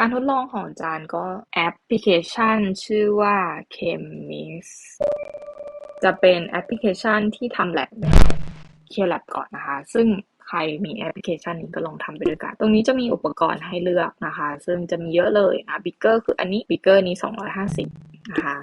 การทดลองของจานก็แอปพลิเคชันชื่อว่า Chemis จะเป็นแอปพลิเคชันที่ทำแลบเคลียร์แลบก่อนนะคะ ซึ่งใครมีแอปพลิเคชันนี้ก็ลองทำไปด้วยกัน ตรงนี้จะมีอุปกรณ์ให้เลือกนะคะ ซึ่งจะมีเยอะเลยนะบิ๊กเกอร์คืออันนี้บิ๊กเกอร์นี้ 250นะคะ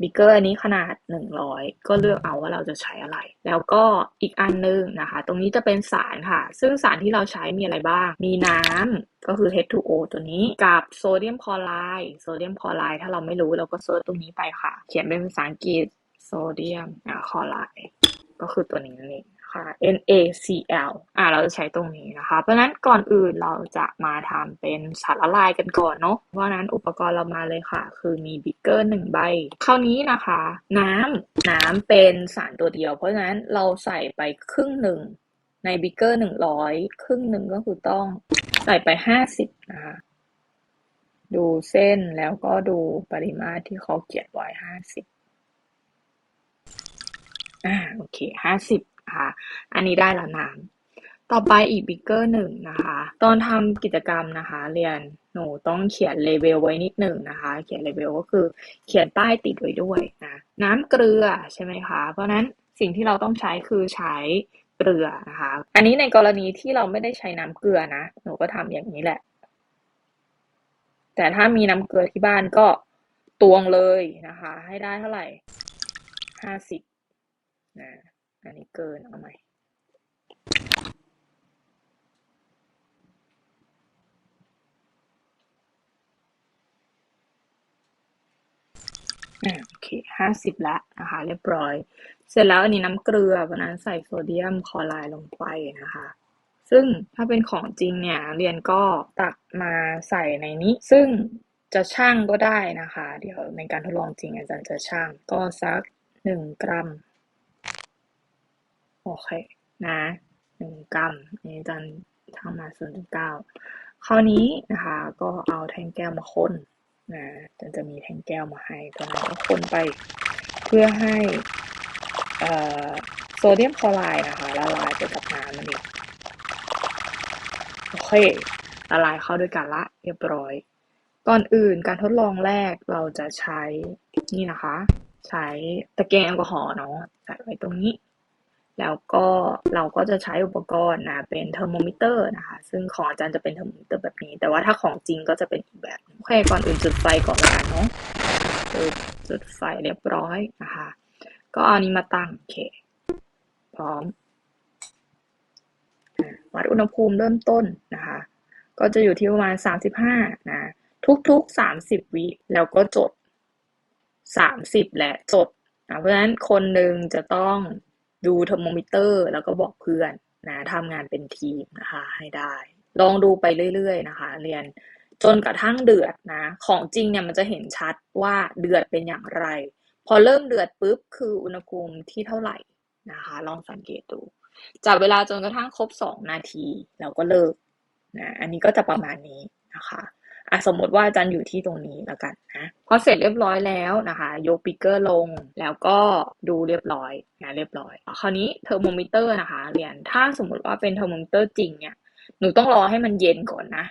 บิ๊กเกอร์อันนี้ขนาด 100 ก็เลือกเอาว่าเราจะใช้อะไร แล้วก็อีกอันนึงนะคะ ตรงนี้จะเป็นสารค่ะ ซึ่งสารที่เราใช้มีอะไรบ้าง มีน้ำก็คือ H2O ตัวนี้กับโซเดียมคลอไรด์โซเดียมคลอไรด์ถ้าเราไม่รู้เราก็เซิร์ชตรงนี้ไปค่ะ เขียนเป็นภาษาอังกฤษโซเดียมคลอไรด์ก็คือตัวนี้นั่นเอง ค่ะ NaCl อ่าเราจะใช้ตรงนี้นะคะ เพราะนั้นก่อนอื่นเราจะมาทำเป็นสารละลายกันก่อนเนาะเพราะนั้นอุปกรณ์เรามาเลยค่ะ คือมีบิ๊กเกอร์หนึ่งใบ คราวนี้นะคะ น้ำน้ำเป็นสารตัวเดียว เพราะฉะนั้นเราใส่ไปครึ่งหนึ่งในบิ๊กเกอร์หนึ่งร้อยครึ่งหนึ่งก็คือต้องใส่ไปห้าสิบนะคะดูเส้นแล้วก็ดูปริมาตรที่เขาเขียนไว้ห้าสิบอ่าโอเคห้าสิบ คะ อันนี้ได้แล้วน้ำต่อไปอีกบิ๊กเกอร์หนึ่งนะคะ ตอนทำกิจกรรมนะคะ เรียนหนูต้องเขียนเลเวลไว้นิดหนึ่งนะคะ เขียนเลเวลก็คือเขียนป้ายติดไว้ด้วยนะน้ำเกลือใช่ไหมคะ เพราะนั้นสิ่งที่เราต้องใช้คือใช้เกลือนะคะ อันนี้ในกรณีที่เราไม่ได้ใช้น้ำเกลือนะหนูก็ทำอย่างนี้แหละ แต่ถ้ามีน้ำเกลือที่บ้านก็ตวงเลยนะคะ ให้ได้เท่าไหร่ห้าสิบนะ อันนี้เกินเอาใหม่โอเคห้าสิบละนะคะ เรียบร้อย เสร็จแล้วอันนี้น้ำเกลือวันนั้นใส่โซเดียมคลอไรด์ลงไปนะคะ ซึ่งถ้าเป็นของจริงเนี่ย เรียนก็ตักมาใส่ในนี้ ซึ่งจะช่างก็ได้นะคะ เดี๋ยวในการทดลองจริงอาจารย์จะช่างก็สักหนึ่งกรัม เคนะหนึ่งกรัมนี่จารย์ทำมาศูนย์จุดเก้าคราวนี้นะคะก็เอาแท่งแก้วมาคนนะจะจะมีแท่งแก้วมาให้ตัวนั้นก็คนไป เพื่อให้โซเดียมคลอไรด์นะคะละลายไปกับน้ำนั่นเองโอเคละลายเข้าด้วยกันละเรียบร้อย ก่อนอื่นการทดลองแรกเราจะใช้นี่นะคะ ใช้ตะแกรงแอลกอฮอล์เนาะใส่ไว้ตรงนี้ แล้วก็เราก็จะใช้อุปกรณ์นะเป็นเทอร์โมมิเตอร์นะคะซึ่งของอาจารย์จะเป็นเทอร์โมมิเตอร์แบบนี้ แต่ว่าถ้าของจริงก็จะเป็นอีกแบบโอเคก่อนอื่นจุดไฟก่อนละกันเนาะจุดไฟเรียบร้อยนะคะก็เอานี้มาตั้งโอเคพร้อมวัดอุณหภูมิเริ่มต้นนะคะ ก็จะอยู่ที่ประมาณ 35 นะ ทุกๆ 30 วิแล้วก็จด30 และจดนะเพราะฉะนั้นคนหนึ่งจะต้อง ดูเทอร์โมมิเตอร์ แล้วก็บอกเพื่อนนะทำงานเป็นทีมนะคะให้ได้ ลองดูไปเรื่อยๆนะคะ เรียนจนกระทั่งเดือดนะ ของจริงเนี่ยมันจะเห็นชัดว่าเดือดเป็นอย่างไร พอเริ่มเดือดปุ๊บคืออุณหภูมิที่เท่าไหร่นะคะ ลองสังเกตดู จับเวลาจนกระทั่งครบสองนาทีแล้วก็เลิกนะอันนี้ก็จะประมาณนี้ อะสมมติว่าอาจารย์อยู่ที่ตรงนี้แล้วกันนะพอเสร็จเรียบร้อยแล้วนะคะ ยกปิกเกอร์ลงแล้วก็ดูเรียบร้อยนะเรียบร้อย คราวนี้เทอร์โมมิเตอร์นะคะเรียนถ้าสมมติว่าเป็นเทอร์โมมิเตอร์จริงเนี่ยหนูต้องรอให้มันเย็นก่อนนะ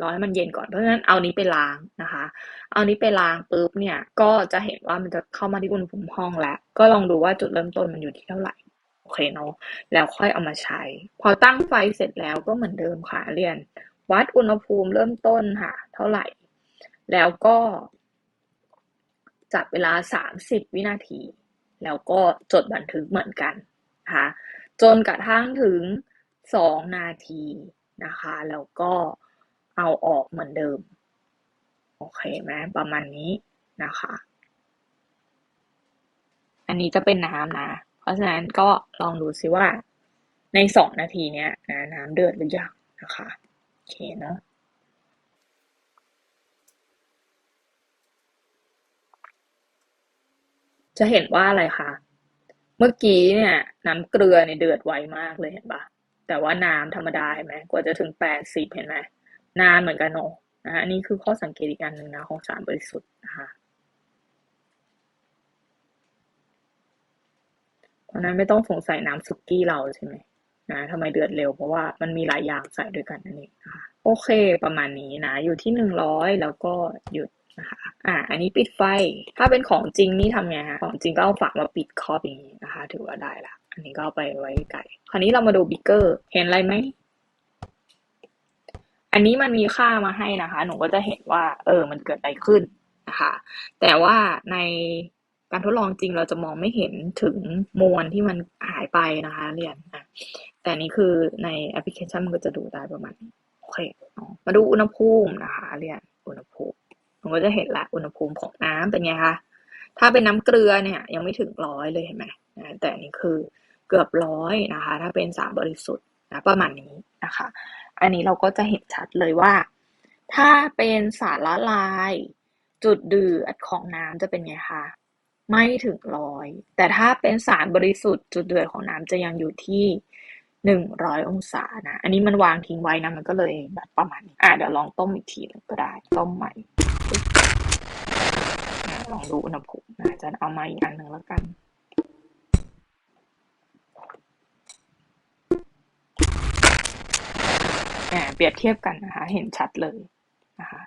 รอให้มันเย็นก่อนเพราะฉะนั้นเอานี้ไปล้างนะคะ เอานี้ไปล้างปุ๊บเนี่ยก็จะเห็นว่ามันจะเข้ามาที่อุณหภูมิห้องแล้ว ก็ลองดูว่าจุดเริ่มต้นมันอยู่ที่เท่าไหร่โอเคเนาะแล้วค่อยเอามาใช้ พอตั้งไฟเสร็จแล้วก็เหมือนเดิมค่ะเรียน วัดอุณหภูมิเริ่มต้นค่ะ เท่าไหร่ แล้วก็จับเวลา 30 วินาที แล้วก็จดบันทึกเหมือนกันนะคะจนกระทั่งถึง 2 นาทีนะคะ แล้วก็เอาออกเหมือนเดิม โอเคไหมประมาณนี้นะคะ อันนี้จะเป็นน้ำนะ เพราะฉะนั้นก็ลองดูซิว่าใน 2 นาทีเนี้ยนะน้ำเดือดหรือยังนะคะ เคเนาะจะเห็นว่าอะไรคะ เมื่อกี้เนี่ย น้ำเกลือเนี่ยเดือดไวมากเลยเห็นปะแต่ว่าน้ำธรรมดาเห็นไหมกว่าจะถึงแปดสิบเห็นไหมนานเหมือนกันเนาะนะอันนี้คือข้อสังเกตอีกอันหนึ่งนะของสารบริสุทธิ์นะคะเพราะนั้นไม่ต้องสงสัยน้ำซุกี้เราใช่ไหม นะทำไมเดือดเร็วเพราะว่ามันมีหลายอย่างใส่ด้วยกันนั่นเองนะคะโอเค ประมาณนี้นะ อยู่ที่หนึ่งร้อยแล้วก็หยุดนะคะอ่า อันนี้ปิดไฟ ถ้าเป็นของจริงนี่ทำไงฮะ ของจริงก็เอาฝามาปิดครอบอย่างนี้นะคะ ถือว่าได้ละ อันนี้ก็เอาไปไว้ไกลคราวนี้เรามาดูบิ๊กเกอร์ เห็นอะไรไหม อันนี้มันมีค่ามาให้นะคะ หนูก็จะเห็นว่า เออ มันเกิดอะไรขึ้นนะคะ แต่ว่าในการทดลองจริงเราจะมองไม่เห็นถึงมวลที่มันหายไปนะคะ เรียนนะ แต่นี่คือในแอปพลิเคชันมันก็จะดูได้ประมาณนี้โอเคมาดูอุณหภูมินะคะเรียนอุณหภูมิมันก็จะเห็นละอุณหภูมิของน้ำเป็นไงคะถ้าเป็นน้ำเกลือเนี่ย ยังไม่ถึงร้อยเลยเห็นไหมนะแต่นี่คือเกือบร้อยนะคะ ถ้าเป็นสารบริสุทธิ์นะประมาณนี้นะคะ อันนี้เราก็จะเห็นชัดเลยว่า ถ้าเป็นสารละลาย จุดเดือดของน้ำจะเป็นไงคะไม่ถึงร้อยแต่ถ้าเป็นสารบริสุทธิ์จุดเดือดของน้ำจะยังอยู่ที่ หนึ่งร้อยองศานะ อันนี้มันวางทิ้งไว้นะ มันก็เลยแบบประมาณนี้อะเดี๋ยวลองต้มอีกทีหนึงก็ได้ ต้มใหม่ ลองดูอุณหภูมินะจะเอามาอีกอันหนึ่งแล้วกันอ่าเปรียบเทียบกันนะคะ เห็นชัดเลยนะคะ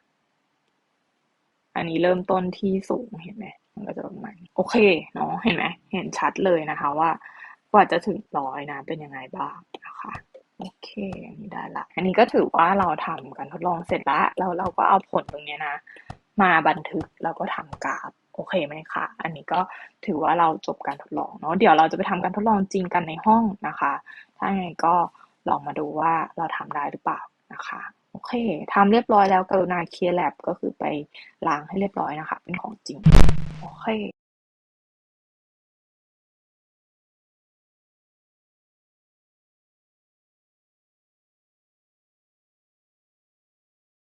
อันนี้เริ่มต้นที่สูงเห็นไหมมันก็จะประมาณโอเคเนาะเห็นไหมเห็นชัดเลยนะคะว่า กว่าจะถึงร้อยนะ เป็นยังไงบ้างนะคะโอเคอันนี้ได้ละ อันนี้ก็ถือว่าเราทำการทดลองเสร็จแล้วแล้วเราก็เอาผลตรงนี้นะ มาบันทึกแล้วก็ทำกราฟโอเคไหมคะ อันนี้ก็ถือว่าเราจบการทดลองเนาะ เดี๋ยวเราจะไปทำการทดลองจริงกันในห้องนะคะ ถ้าไงก็ลองมาดูว่าเราทำได้หรือเปล่านะคะ โอเคทำเรียบร้อยแล้วกรุณาเคลียร์แลบก็คือไปล้างให้เรียบร้อยนะคะ เป็นของจริง โอเค